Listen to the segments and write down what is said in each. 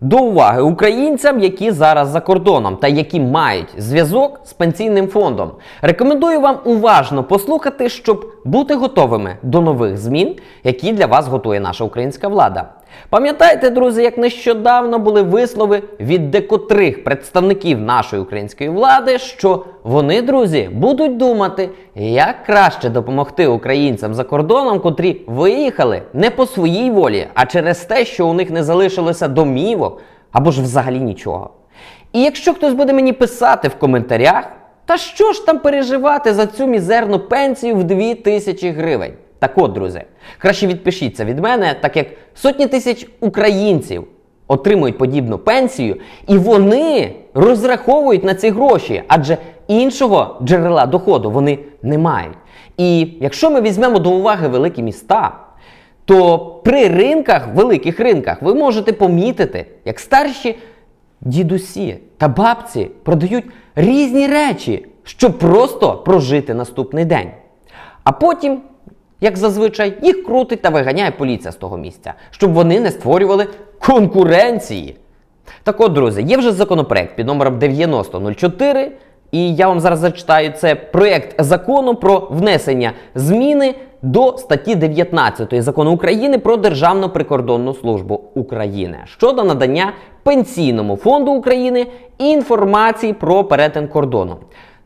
до уваги українцям, які зараз за кордоном та які мають зв'язок з пенсійним фондом. Рекомендую вам уважно послухати, щоб бути готовими до нових змін, які для вас готує наша українська влада. Пам'ятаєте, друзі, як нещодавно були вислови від декотрих представників нашої української влади, що вони, друзі, будуть думати, як краще допомогти українцям за кордоном, котрі виїхали не по своїй волі, а через те, що у них не залишилося домівок або ж взагалі нічого. І якщо хтось буде мені писати в коментарях, та що ж там переживати за цю мізерну пенсію в 2000 гривень? Так от, друзі, краще відпишіться від мене, так як сотні тисяч українців отримують подібну пенсію, і вони розраховують на ці гроші, адже іншого джерела доходу вони не мають. І якщо ми візьмемо до уваги великі міста, то при ринках, великих ринках, ви можете помітити, як старші дідусі та бабці продають різні речі, щоб просто прожити наступний день. А потім, як зазвичай, їх крутить та виганяє поліція з того місця, щоб вони не створювали конкуренції. Так от, друзі, є вже законопроект під номером 9004, і я вам зараз зачитаю це проєкт закону про внесення зміни до статті 19 закону України про Державну прикордонну службу України щодо надання Пенсійному фонду України інформації про перетин кордону.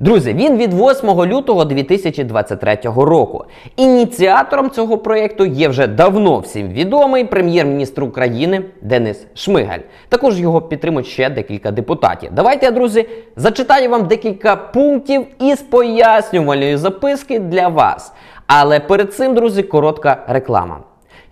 Друзі, він від 8 лютого 2023 року. Ініціатором цього проєкту є вже давно всім відомий прем'єр-міністр України Денис Шмигаль. Також його підтримують ще декілька депутатів. Давайте, друзі, зачитаю вам декілька пунктів із пояснювальної записки для вас. Але перед цим, друзі, коротка реклама.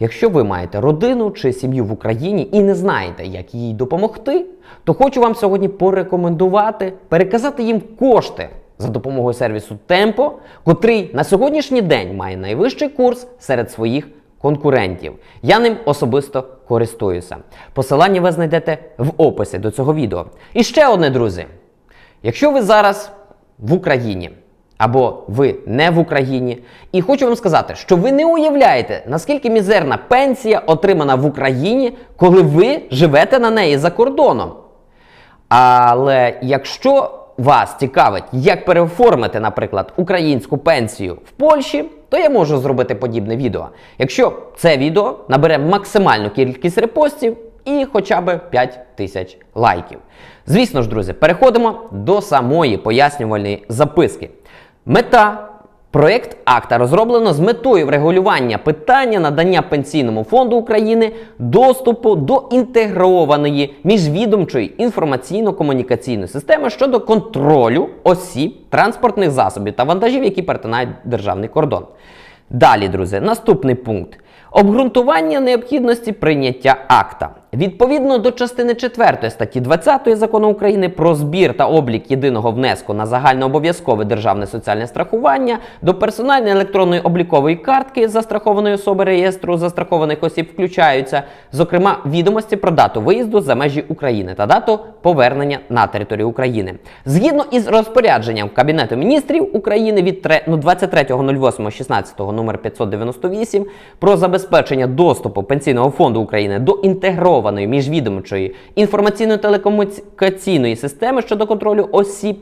Якщо ви маєте родину чи сім'ю в Україні і не знаєте, як їй допомогти, то хочу вам сьогодні порекомендувати переказати їм кошти за допомогою сервісу Темпо, котрий на сьогоднішній день має найвищий курс серед своїх конкурентів. Я ним особисто користуюся. Посилання ви знайдете в описі до цього відео. І ще одне, друзі. Якщо ви зараз в Україні або ви не в Україні, і хочу вам сказати, що ви не уявляєте, наскільки мізерна пенсія отримана в Україні, коли ви живете на неї за кордоном. Але якщо вас цікавить, як переоформити, наприклад, українську пенсію в Польщі, то я можу зробити подібне відео. Якщо це відео набере максимальну кількість репостів і хоча б 5 тисяч лайків. Звісно ж, друзі, переходимо до самої пояснювальної записки. Мета Проєкт акта розроблено з метою врегулювання питання надання Пенсійному фонду України доступу до інтегрованої міжвідомчої інформаційно-комунікаційної системи щодо контролю осіб, транспортних засобів та вантажів, які перетинають державний кордон. Далі, друзі, наступний пункт. Обґрунтування необхідності прийняття акта. Відповідно до частини 4 статті 20 закону України про збір та облік єдиного внеску на загальнообов'язкове державне соціальне страхування до персональної електронної облікової картки застрахованої особи реєстру застрахованих осіб включаються, зокрема, відомості про дату виїзду за межі України та дату повернення на територію України. Згідно із розпорядженням Кабінету міністрів України від тре- ну, 23.08.16 номер 598 про забезпечення доступу Пенсійного фонду України до інтегрованої міжвідомчої інформаційно-телекомунікаційної системи щодо контролю осіб.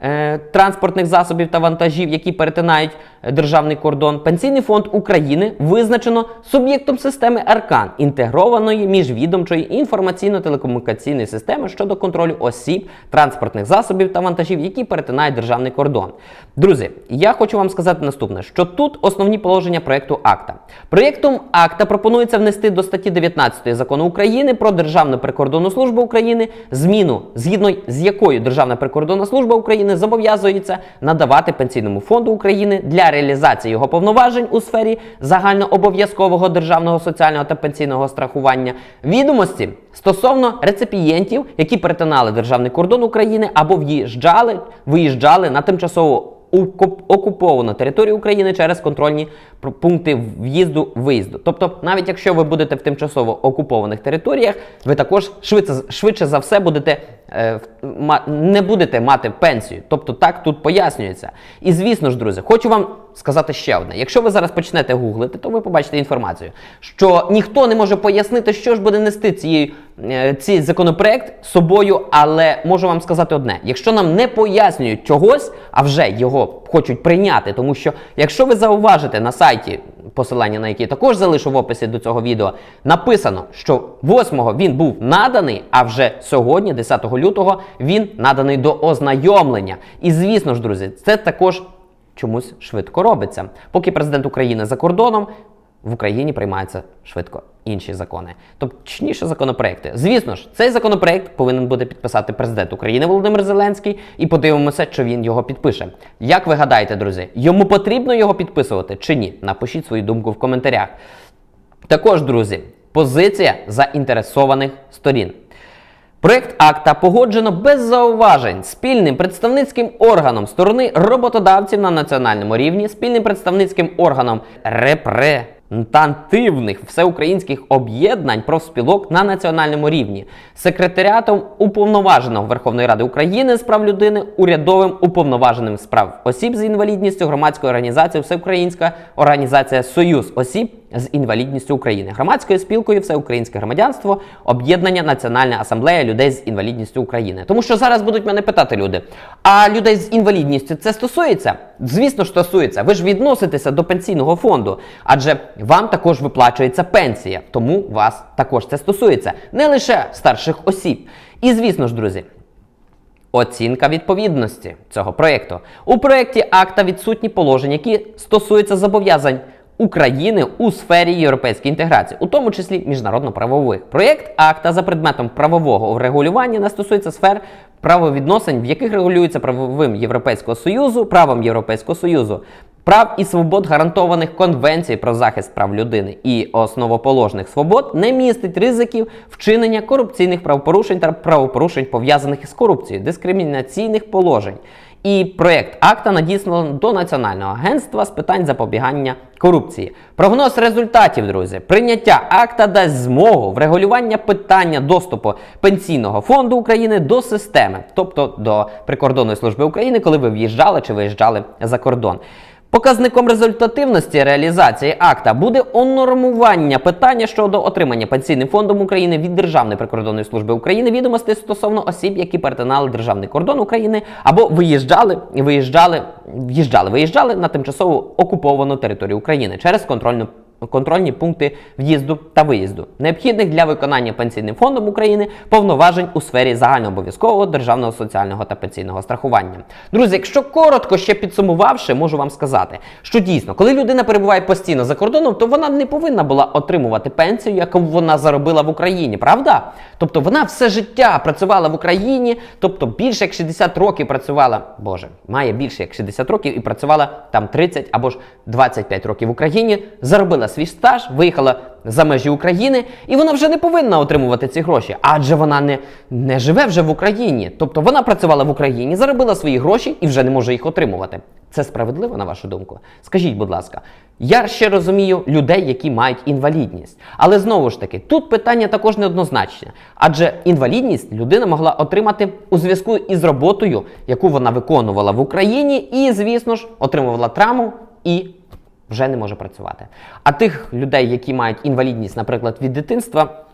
е, Транспортних засобів та вантажів, які перетинають державний кордон, Пенсійний фонд України визначено суб'єктом системи Аркан інтегрованої міжвідомчої інформаційно-телекомунікаційної системи щодо контролю осіб, транспортних засобів та вантажів, які перетинають державний кордон. Друзі, я хочу вам сказати наступне: що тут основні положення проекту акта. Проєктом акта пропонується внести до статті 19 закону України про Державну прикордонну службу України зміну, згідно з якою Державна прикордонна служба України зобов'язується надавати Пенсійному фонду України для реалізації його повноважень у сфері загальнообов'язкового державного соціального та пенсійного страхування відомості стосовно реципієнтів, які перетинали державний кордон України або в'їжджали, виїжджали на тимчасово окуповану територію України через контрольні пункти в'їзду-виїзду. Тобто, навіть якщо ви будете в тимчасово окупованих територіях, ви також швидше, швидше за все будете е, не будете мати пенсію. Тобто так тут пояснюється. І звісно ж, друзі, хочу вам сказати ще одне. Якщо ви зараз почнете гуглити, то ви побачите інформацію, що ніхто не може пояснити, що ж буде нести цією, е, цей законопроект собою, але можу вам сказати одне: якщо нам не пояснюють чогось, а вже його хочуть прийняти, тому що якщо ви зауважите на сайті, посилання на який також залишу в описі до цього відео, написано, що 8-го він був наданий, а вже сьогодні, 10 лютого, він наданий до ознайомлення. І звісно ж, друзі, це також чомусь швидко робиться. Поки президент України за кордоном, в Україні приймаються швидко інші закони, точніше законопроекти. Звісно ж, цей законопроект повинен буде підписати президент України Володимир Зеленський, і подивимося, чи він його підпише. Як ви гадаєте, друзі, йому потрібно його підписувати чи ні? Напишіть свою думку в коментарях. Також, друзі, позиція заінтересованих сторін. Проект акта погоджено без зауважень спільним представницьким органом сторони роботодавців на національному рівні, спільним представницьким органом репрезентативних всеукраїнських об'єднань профспілок на національному рівні, секретаріатом уповноваженого Верховної Ради України з прав людини, урядовим уповноваженим з прав осіб з інвалідністю, громадською організацією Всеукраїнська організація Союз осіб з інвалідністю України, громадською спілкою Всеукраїнське громадянство, об'єднання Національна асамблея людей з інвалідністю України. Тому що зараз будуть мене питати люди: а людей з інвалідністю це стосується? Звісно ж стосується. Ви ж відноситеся до пенсійного фонду, адже вам також виплачується пенсія, тому вас також це стосується не лише старших осіб. І звісно ж, друзі. Оцінка відповідності цього проєкту. У проєкті акта відсутні положення, які стосуються зобов'язань України у сфері європейської інтеграції, у тому числі міжнародно-правових. Проєкт акта за предметом правового врегулювання не стосується сфер правовідносин, в яких регулюється правовим Європейського Союзу, правом Європейського Союзу. Прав і свобод, гарантованих Конвенцією про захист прав людини і основоположних свобод, не містить ризиків вчинення корупційних правопорушень та правопорушень пов'язаних із корупцією, дискримінаційних положень. І проєкт акта надіслано до Національного агентства з питань запобігання корупції. Прогноз результатів, друзі, прийняття акта дасть змогу врегулювання питання доступу пенсійного фонду України до системи, тобто до прикордонної служби України, коли ви в'їжджали чи виїжджали за кордон. Показником результативності реалізації акта буде унормування питання щодо отримання пенсійним фондом України від Державної прикордонної служби України відомостей стосовно осіб, які перетинали державний кордон України або виїжджали, виїжджали, в'їжджали, виїжджали на тимчасово окуповану територію України через контрольну. Контрольні пункти в'їзду та виїзду, необхідних для виконання пенсійним фондом України повноважень у сфері загальнообов'язкового державного соціального та пенсійного страхування. Друзі, якщо коротко ще підсумувавши, можу вам сказати, що дійсно, коли людина перебуває постійно за кордоном, то вона не повинна була отримувати пенсію, яку вона заробила в Україні, правда? Тобто вона все життя працювала в Україні, тобто більше як 60 років працювала, боже, має більше як 60 років і працювала там 30 або ж 25 років в Україні, заробила свій стаж, виїхала за межі України, і вона вже не повинна отримувати ці гроші, адже вона не, не живе вже в Україні. Тобто вона працювала в Україні, заробила свої гроші і вже не може їх отримувати. Це справедливо, на вашу думку? Скажіть, будь ласка, я ще розумію людей, які мають інвалідність. Але знову ж таки, тут питання також неоднозначне. Адже інвалідність людина могла отримати у зв'язку із роботою, яку вона виконувала в Україні, і, звісно ж, отримувала травму і вже не може працювати. А тих людей, які мають інвалідність, наприклад, від дитинства,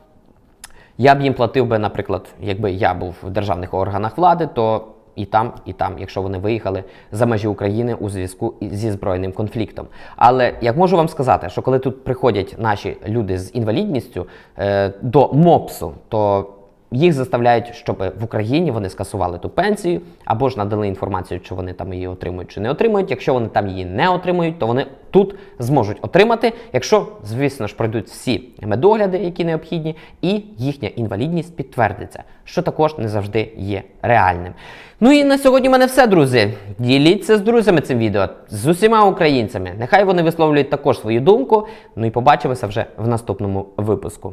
я б їм платив би, наприклад, якби я був в державних органах влади, то і там, і там, якщо вони виїхали за межі України у зв'язку зі збройним конфліктом. Але як можу вам сказати, що коли тут приходять наші люди з інвалідністю е, до МОПСу, то їх заставляють, щоб в Україні вони скасували ту пенсію, або ж надали інформацію, чи вони там її отримують чи не отримують. Якщо вони там її не отримують, то вони тут зможуть отримати, якщо, звісно ж, пройдуть всі медогляди, які необхідні, і їхня інвалідність підтвердиться, що також не завжди є реальним. Ну і на сьогодні в мене все, друзі. Діліться з друзями цим відео, з усіма українцями. Нехай вони висловлюють також свою думку. Ну і побачимося вже в наступному випуску.